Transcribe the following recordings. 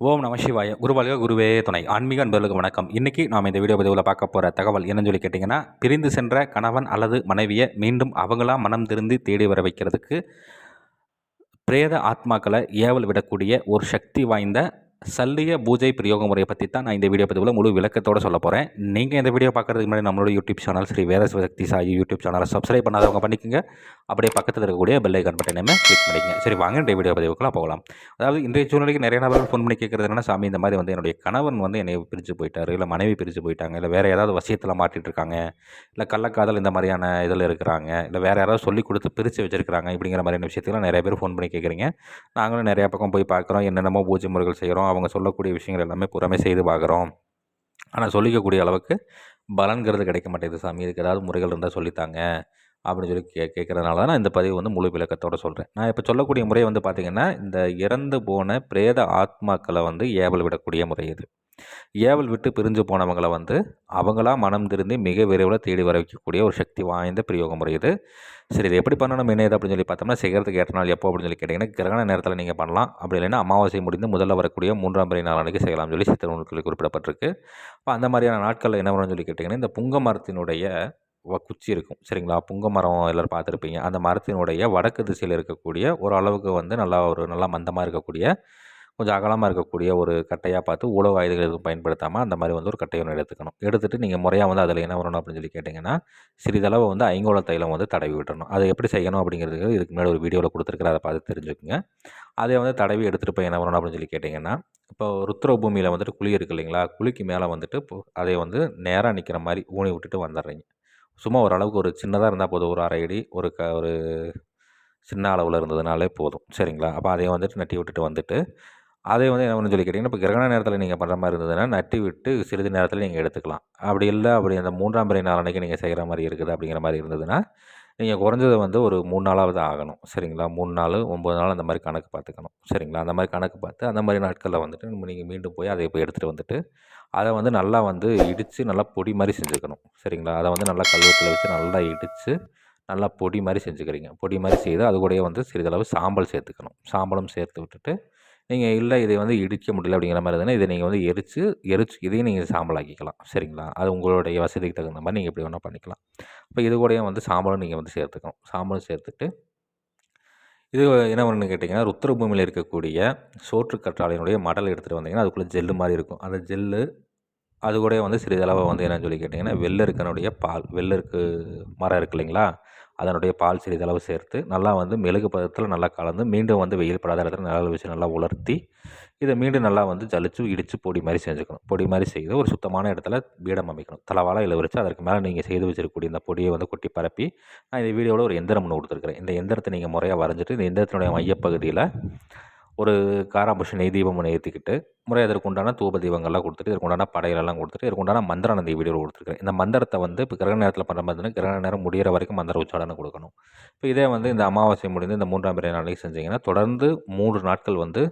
ஓம் நம சிவாய. குருவாழ்க குருவே துணை. ஆன்மீக அன்பர்களுக்கு வணக்கம். இன்றைக்கி நாம் இந்த வீடியோ பதிவில் பார்க்க போகிற தகவல் என்னன்னு சொல்லி கேட்டிங்கன்னா பிரிந்து சென்ற கணவன் அல்லது மனைவியை மீண்டும் அவங்களா மனம் திருந்தி தேடி வர வைக்கிறதுக்கு பிரேத ஆத்மாக்களை ஏவல் விடக்கூடிய ஒரு சக்தி வாய்ந்த சல்லிய பூஜை பிரயோக முறையை பற்றி தான் நான் இந்த வீடியோ பதிவில் முழு விளக்கத்தோடு சொல்ல போகிறேன் நீங்கள் இந்த வீடியோ பார்க்குறதுக்கு முன்னாடி நம்மளோட YouTube channel Shri Veda Shakti Sai YouTube சேனலை சப்ஸ்கிரைப் பண்ணாதவங்க பண்ணிக்கோங்க. அப்படியே பக்கத்தில் இருக்கக்கூடிய பெல் ஐக்கான் பட்டனையுமே கிளிக் பண்ணிக்கங்க. சரி வாங்க இந்த வீடியோ பதிவுக்குலாம் போகலாம். அதாவது இன்றைய சூழ்நிலைக்கு நிறைய நபர்கள் ஃபோன் பண்ணி கேட்குறது என்னன்னா சாமி இந்த மாதிரி வந்து என்னுடைய கணவன் வந்து என்னை பிரித்து போயிட்டார் இல்லை மனைவி பிரித்து போயிட்டாங்க இல்லை வேறு ஏதாவது வசியத்தில் மாட்டிட்டு இருக்காங்க இல்லை கள்ளக்காதல் இந்த மாதிரியான இதில் இருக்கிறாங்க இல்லை வேறு யாராவது சொல்லி கொடுத்து பிரித்து வச்சுருக்கிறாங்க இப்படிங்கிற மாதிரியான விஷயத்துலாம் நிறைய பேர் ஃபோன் பண்ணி கேட்குறீங்க நாங்களும் நிறையா பக்கம் போய் பார்க்குறோம் என்னென்னமோ பூஜை முறைகள் செய்கிறோம் அவங்க சொல்லக்கூடிய விஷயங்கள் எல்லாமே புறமே செய்து பார்க்குறோம். ஆனால் சொல்லிக்கக்கூடிய அளவுக்கு பலன்கிறது கிடைக்க மாட்டேங்குது சாமி. இதுக்கு ஏதாவது முறைகள் இருந்தால் சொல்லித்தாங்க. அப்படின்னு சொல்லி கே கேட்குறதுனால தான் நான் இந்த பதிவு வந்து முழு விளக்கத்தோடு சொல்கிறேன் நான் இப்போ சொல்லக்கூடிய முறை வந்து பார்த்திங்கன்னா இந்த இறந்து போன பிரேத ஆத்மாக்களை வந்து ஏவல் விடக்கூடிய முறை இது. ஏவல் விட்டு பிரிஞ்சு போனவங்களை வந்து அவங்களா மனம் திருந்தி மிக விரைவில் தேடி வர வைக்கக்கூடிய ஒரு சக்தி வாய்ந்த பிரயோக முறை இது. சரி இது எப்படி பண்ணணும் என்ன அப்படின்னு சொல்லி பார்த்தோம்னா செய்கிறதுக்கு ஏற்ற நாள் எப்போ அப்படின்னு சொல்லி கேட்டிங்கன்னா கிரகண நேரத்தில் நீங்கள் பண்ணலாம். அப்படி இல்லைன்னா அமாவாசை முடிந்து முதல்ல வரக்கூடிய மூன்றாம் பிறை நாளைக்கு செய்யலாம்னு சொல்லி சித்திரநூல்களில் குறிப்பிடப்பட்டிருக்கு. அப்போ அந்த மாதிரியான நாட்களில் என்ன பண்ணணும்னு சொல்லி கேட்டிங்கன்னா இந்த புங்க மரத்தினுடைய குச்சி இருக்கும். சரிங்களா? புங்க மரம் எல்லோரும் பார்த்துருப்பீங்க. அந்த மரத்தினுடைய வடக்கு திசையில் இருக்கக்கூடிய ஒரு அளவுக்கு வந்து நல்லா ஒரு நல்லா மந்தமாக இருக்கக்கூடிய கொஞ்சம் அகலமாக இருக்கக்கூடிய ஒரு கட்டையாக பார்த்து உழவு ஆயுதங்கள் எதுவும் பயன்படுத்தாமல் அந்த மாதிரி வந்து ஒரு கட்டையை ஒன்று எடுத்துக்கணும். எடுத்துகிட்டு நீங்கள் முறையாக வந்து அதில் என்ன வரணும் அப்படின்னு சொல்லி கேட்டிங்கன்னா சிறிதளவு வந்து ஐங்கோல தைலம் வந்து தடவி விட்டுறணும். அதை எப்படி செய்யணும் அப்படிங்கிறது இதுக்கு முன்னாடி ஒரு வீடியோவில் கொடுத்துருக்குற அதை பார்த்து தெரிஞ்சுக்கோங்க. அதை வந்து தடவி எடுத்துகிட்டு போய் என்ன வரணும் அப்படின்னு சொல்லி கேட்டிங்கன்னா இப்போ ருத்ர பூமியில் வந்துட்டு குழி இருக்குது இல்லைங்களா? குழிக்கு மேலே வந்துட்டு அதை வந்து நேராக நிற்கிற மாதிரி ஊனி விட்டுட்டு வந்துடுறீங்க. சும்மா ஓரளவுக்கு ஒரு சின்னதாக இருந்தால் போதும். ஒரு அரை அடி ஒரு க ஒரு சின்ன அளவில் இருந்ததுனாலே போதும். சரிங்களா? அப்போ அதையும் வந்துட்டு நட்டி விட்டுட்டு வந்துட்டு அதே வந்து என்ன பண்ணு சொல்லி கேட்டிங்கன்னா இப்போ கிரகண நேரத்தில் நீங்கள் பண்ணுற மாதிரி இருந்ததுன்னா நட்டி விட்டு சிறிது நேரத்தில் நீங்கள் எடுத்துக்கலாம். அப்படி இல்லை அப்படி அந்த மூன்றாம் பிறை நாளன்னைக்கு நீங்கள் செய்கிற மாதிரி இருக்குது அப்படிங்கிற மாதிரி இருந்ததுன்னா நீங்கள் குறைஞ்சது வந்து ஒரு மூணு நாளாவது ஆகணும். சரிங்களா? மூணு நாள் ஒம்பது நாள் அந்த மாதிரி கணக்கு பார்த்துக்கணும். சரிங்களா? அந்த மாதிரி கணக்கு பார்த்து அந்த மாதிரி நாட்களில் வந்துட்டு நீங்கள் மீண்டும் போய் அதை இப்போ எடுத்துகிட்டு வந்துட்டு அதை வந்து நல்லா வந்து இடித்து நல்லா பொடி மாதிரி செஞ்சுக்கணும். சரிங்களா? அதை வந்து நல்லா கல்வத்தில் வச்சு நல்லா இடித்து நல்லா பொடி மாதிரி செஞ்சுக்கிறீங்க. பொடி மாதிரி செய்து அது கூடயே வந்து சிறிதளவு சாம்பல் சேர்த்துக்கணும். சாம்பலும் சேர்த்து விட்டுட்டு நீங்கள் இல்லை இதை வந்து இடிக்க முடியல அப்படிங்கிற மாதிரி இருந்ததுன்னா இதை நீங்கள் வந்து எரித்து எரிச்சு இதையும் நீங்கள் சாம்பலாக்கிக்கலாம். சரிங்களா? அது உங்களுடைய வசதிக்கு தகுந்த மாதிரி நீங்கள் எப்படி வேணால் பண்ணிக்கலாம். இப்போ இது கூடயும் வந்து சாம்பலும் நீங்கள் வந்து சேர்த்துக்கணும். சாம்பலும் சேர்த்துட்டு இது என்ன பண்ணு கேட்டிங்கன்னா ருத்ரபூமியில் இருக்கக்கூடிய சோற்று கற்றாழையினுடைய மடல் எடுத்துகிட்டு வந்தீங்கன்னா அதுக்குள்ளே ஜெல்லு மாதிரி இருக்கும். அந்த ஜெல்லு அது கூட வந்து சிறிதளவு வந்து என்னன்னு சொல்லி கேட்டிங்கன்னா வெள்ளருக்கனுடைய பால் வெள்ளருக்கு மரம் இருக்குது இல்லைங்களா? அதனுடைய பால் சிறிதளவு சேர்த்து நல்லா வந்து மெழுகு பதத்தில் நல்லா கலந்து மீண்டும் வந்து வெயில் படாத இடத்துல நல்லா வச்சு நல்லா உலர்த்தி இதை மீண்டும் நல்லா வந்து ஜலிச்சு இடித்து பொடி மாதிரி செஞ்சுக்கணும். பொடி மாதிரி செய்து ஒரு சுத்தமான இடத்துல பீடம் அமைக்கணும். தலைவாலை இலை வச்சு அதற்கு மேலே நீங்கள் செய்து வச்சிருக்கக்கூடிய இந்த பொடியை வந்து கொட்டி பரப்பி நான் இந்த வீடியோவில் ஒரு எந்திரம் ஒன்று கொடுத்துருக்குறேன். இந்த எந்திரத்தை நீங்கள் முறையாக வரைஞ்சிட்டு இந்த எந்திரத்தினுடைய மையப்பகுதியில் ஒரு காராபுஷன் நெய் தீபம் ஒன்று ஏற்றிக்கிட்டு முறை அதற்கு உண்டான தூப தீபங்கள்லாம் கொடுத்துட்டு இதற்கு உண்டான படையலெல்லாம் கொடுத்துட்டு இதற்கு உண்டான மந்திரம் அந்த வீடியோவில் கொடுத்துருக்கேன் இந்த மந்திரத்தை வந்து இப்போ கிரகண நேரத்தில் பண்ணுற மாதிரி கிரகண நேரம் முடிகிற வரைக்கும் மந்திர உச்சாடனை கொடுக்கணும். இப்போ இதே வந்து இந்த அமாவாசை முடிந்து இந்த மூன்றாம் பிறை நாளைக்கு செஞ்சீங்கன்னா தொடர்ந்து மூன்று நாட்கள் வந்து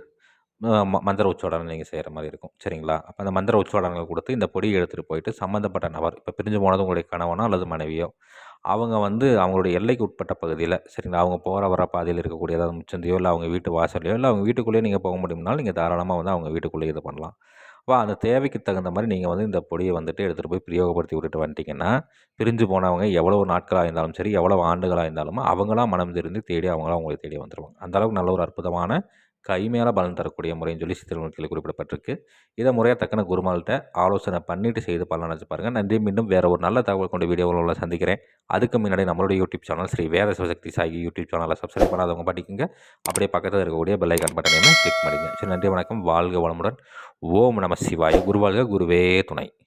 மந்திர உச்சோடனை நீங்கள் செய்கிற மாதிரி இருக்கும். சரிங்களா? அப்போ அந்த மந்திர உச்சோடனை கொடுத்து இந்த பொடியை எடுத்துகிட்டு போயிட்டு சம்மந்தப்பட்ட நபர் இப்போ பிரிஞ்சு போனது உங்களுடைய கணவனோ அல்லது மனைவியோ அவங்க வந்து அவங்களுடைய எல்லைக்கு உட்பட்ட பகுதியில் சரிங்களா? அவங்க போகிற வர பாதையில் இருக்கக்கூடிய ஏதாவது முச்சந்தையோ இல்லை அவங்க வீட்டு வாசலையோ இல்லை அவங்க வீட்டுக்குள்ளேயே நீங்கள் போக முடியும்னாலும் நீங்கள் தாராளமாக வந்து அவங்க வீட்டுக்குள்ளேயே இது பண்ணலாம். வா அந்த தேவைக்கு தகுந்த மாதிரி நீங்கள் வந்து இந்த பொடியை வந்துட்டு எடுத்துகிட்டு போய் பிரயோகப்படுத்தி விட்டுட்டு வந்துட்டிங்கன்னா பிரிஞ்சு போனவங்க எவ்வளோ நாட்களாக இருந்தாலும் சரி எவ்வளோ ஆண்டுகளாக இருந்தாலும் அவங்களாம் மனம் திருந்து தேடி அவங்களாம் உங்களை தேடி வந்துடுவாங்க அந்தளவுக்கு நல்ல ஒரு அற்புதமான கைமேல பலன் தரக்கூடிய முறைன்னு சொல்லி சித்திரநூல்களில் குறிப்பிடப்பட்டிருக்கு. இதை முறையாக தக்கன குருமால்கிட்ட ஆலோசனை பண்ணிவிட்டு செய்து பலன் பாருங்கள் நன்றி. மீண்டும் வேறு ஒரு நல்ல தகவல் கொண்ட வீடியோவில் சந்திக்கிறேன். அதுக்கு முன்னாடி நம்மளுடைய யூடியூப் சேனல் ஸ்ரீ வேத சிவசக்தி சாகி யூடியூப் சேனலை சப்ஸ்கிரைப் பண்ணாதவங்க படிக்குங்க அப்படியே பக்கத்தில் இருக்கக்கூடிய பெல்லைக்கான் பட்டனையுமே கிளிக் பண்ணிங்க சரி நன்றி வணக்கம். வாழ்க வளமுடன். ஓம் நம சிவாய. குருவாழ்க குருவே துணை.